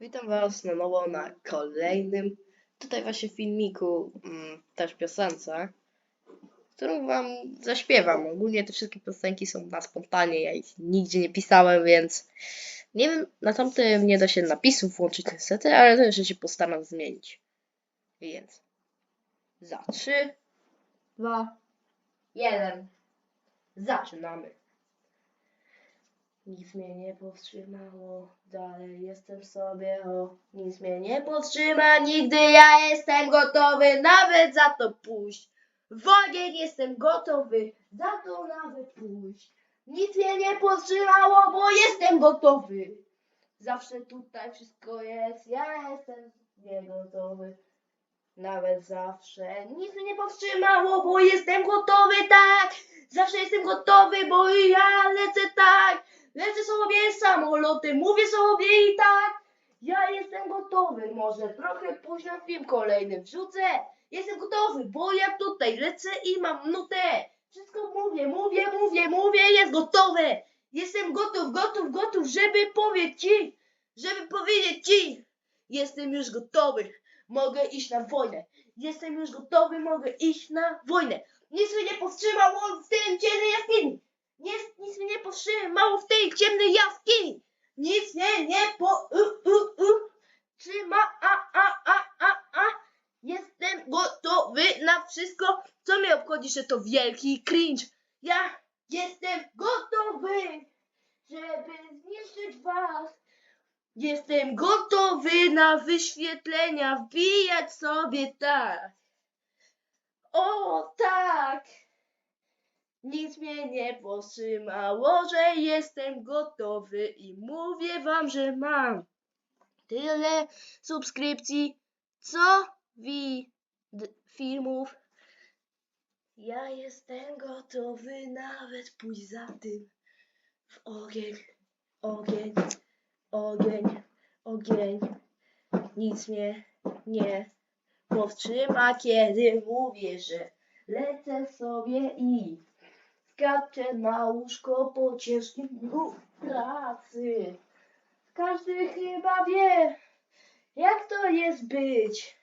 Witam Was na nowo na kolejnym tutaj właśnie filmiku, mm, też piosence, którą Wam zaśpiewam. Ogólnie te wszystkie piosenki są na spontanie, ja ich nigdzie nie pisałem, więc nie wiem, na tamtym nie da się napisów włączyć niestety, ale to jeszcze się postaram zmienić. Więc za 3, 2, 1, zaczynamy. Nic mnie nie powstrzymało, dalej jestem sobie, o, nic mnie nie powstrzyma, nigdy ja jestem gotowy nawet za to pójść. W ogień jestem gotowy, za to nawet pójść. Nic mnie nie powstrzymało, bo jestem gotowy. Zawsze tutaj wszystko jest, ja jestem nie gotowy. Nawet zawsze nic mnie nie powstrzymało, bo jestem gotowy, tak. Zawsze jestem gotowy, bo ja lecę tak. Lecę sobie samolotem, mówię sobie i tak. Ja jestem gotowy, może trochę późno film kolejny wrzucę. Jestem gotowy, bo ja tutaj lecę i mam nutę. Wszystko mówię, mówię, mówię, mówię, jest gotowe. Jestem gotów, gotów, gotów, żeby powiedzieć ci, żeby powiedzieć ci. Jestem już gotowy, mogę iść na wojnę. Jestem już gotowy, mogę iść na wojnę. Nic mnie nie powstrzymało w tym ciemnej jaskini. Nic, nic mnie nie powstrzymało w tej ciemnej jaskini. Nic mnie nie po... U, u, u, trzyma, a, a, a, a, a. Jestem gotowy na wszystko, co mnie obchodzi, że to wielki cringe. Ja jestem gotowy, żeby zniszczyć was. Jestem gotowy na wyświetlenia, wbijać sobie tak. O tak! Nic mnie nie powstrzymało, że jestem gotowy i mówię wam, że mam tyle subskrypcji, co wi filmów. Ja jestem gotowy nawet pójść za tym w ogień, ogień, ogień, ogień. Nic mnie nie powstrzyma, kiedy mówię, że lecę sobie i skaczę na łóżko po ciężkim dniu pracy. Każdy chyba wie, jak to jest być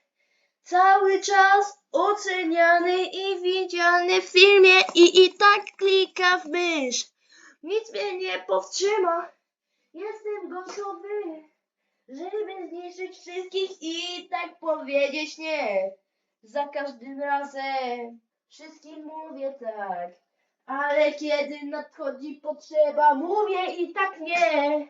cały czas oceniany i widziany w filmie i i tak klika w mysz. Nic mnie nie powstrzyma, jestem gotowy żeby zniszczyć wszystkich i tak powiedzieć nie. Za każdym razem wszystkim mówię tak, ale kiedy nadchodzi potrzeba, mówię i tak nie.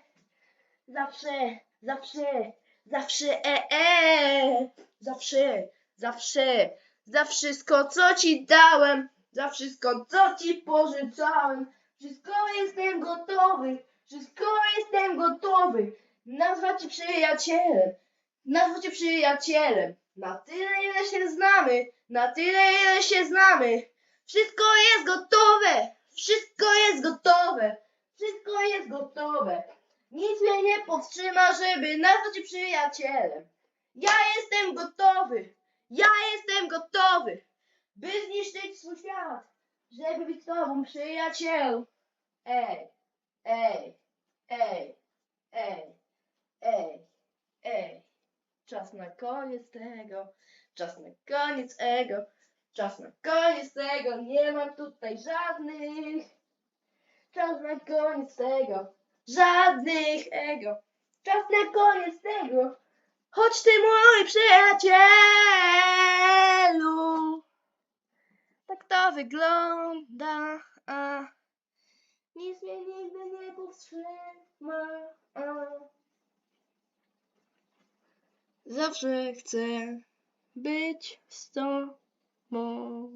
Zawsze, zawsze, zawsze, e, e, zawsze, zawsze, za wszystko, co ci dałem, za wszystko, co ci pożyczałem, wszystko jestem gotowy, wszystko jestem gotowy. Nazwać cię przyjacielem, nazwać cię przyjacielem. Na tyle, ile się znamy, na tyle, ile się znamy. Wszystko jest gotowe, wszystko jest gotowe, wszystko jest gotowe. Nic mnie nie powstrzyma, żeby nazwać cię przyjacielem. Ja jestem gotowy, ja jestem gotowy, by zniszczyć swój świat, żeby być tobą przyjaciel. Ej, ej, ej, ej. Ej, ej, czas na koniec tego, czas na koniec ego, czas na koniec tego, nie mam tutaj żadnych, czas na koniec tego, żadnych ego, czas na koniec tego, chodź ty mój przyjacielu. Tak to wygląda, a nic mnie nigdy nie powstrzyma. A. Zawsze chcę być z tobą. more